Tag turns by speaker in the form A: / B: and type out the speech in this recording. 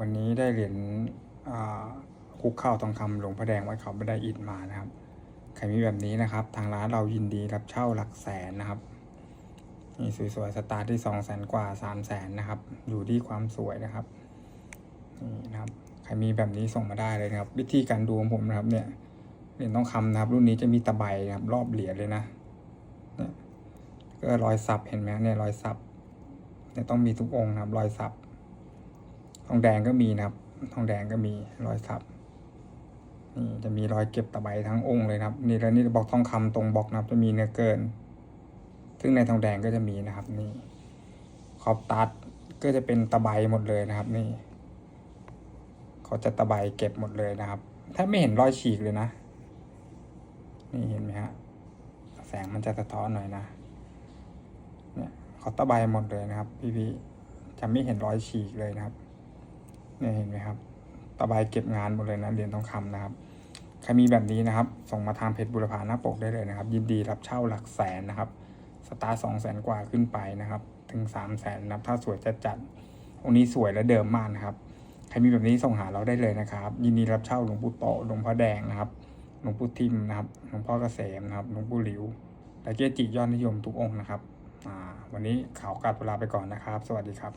A: วันนี้ได้เหรียญคุกข้าวทองคำหลวงพระแดงวัดเขาบันไดอิฐมานะครับใครมีแบบนี้นะครับ ทางร้านเรายินดีรับเช่าหลักแสนนะครับนี่สวยๆสตาร์ทที่สองแสนกว่าสามแสนนะครับ อยู่ที่ความสวยนะครับนี่นะครับ ใครมีแบบนี้ส่งมาได้เลยนะครับ วิธีการดูของผมนะครับ เนี่ยเหรียญทองคำนะครับ รุ่นนี้จะมีตะไบนะครับ รอบเหรียญเลยนะเนี่ยก็รอยสับเห็นไหมเนี่ยรอยสับเนี่ยต้องมีทุกองค์นะครับ รอยสับ ทองแดงก็มีนะครับ ทองแดงก็มีรอยสับนี่จะมีรอยเก็บตะไบทั้งองค์เลยนะครับ นี่แล้วนี่บล็อกทองคำตรงบล็อกนะครับจะมีเนื้อเกิน ซึ่งในทองแดงก็จะมีนะครับ นี่ ขอบตัดก็จะเป็นตะไบหมดเลยนะครับ นี่ เขาจะตะไบเก็บหมดเลยนะครับแทบไม่เห็นรอยฉีกเลยนะ นี่เห็นไหมฮะแสงมันจะสะท้อนหน่อยนะ เนี่ยเขาตะไบหมดเลยนะครับ พี่ๆจะไม่เห็นรอยฉีกเลยนะครับ เนี่ยเห็นไหมครับตะไบเก็บงานหมดเลยนะเหรียญทองคำนะครับใครมีแบบนี้นะครับ ส่งมาทางเพจบุรพาหน้าปกได้เลยนะครับ ยินดีรับเช่าหลักแสนนะครับ สตาร์สองแสนกว่าขึ้นไปนะครับ ถึงสามแสนนะครับ ถ้าสวยจัดจัดองค์นี้สวยและเดิมมากนะครับใครมีแบบนี้ส่งหาเราได้เลยนะครับ ยินดีรับเช่าหลวงปู่โตหลวงพ่อแดงนะครับหลวงปู่ทิมนะครับหลวงพ่อเกษมนะครับหลวงปู่หลิวและเกจิยอดนิยมทุกองค์นะครับวันนี้ข่าวกลับเวลาไปก่อนนะครับ สวัสดีครับ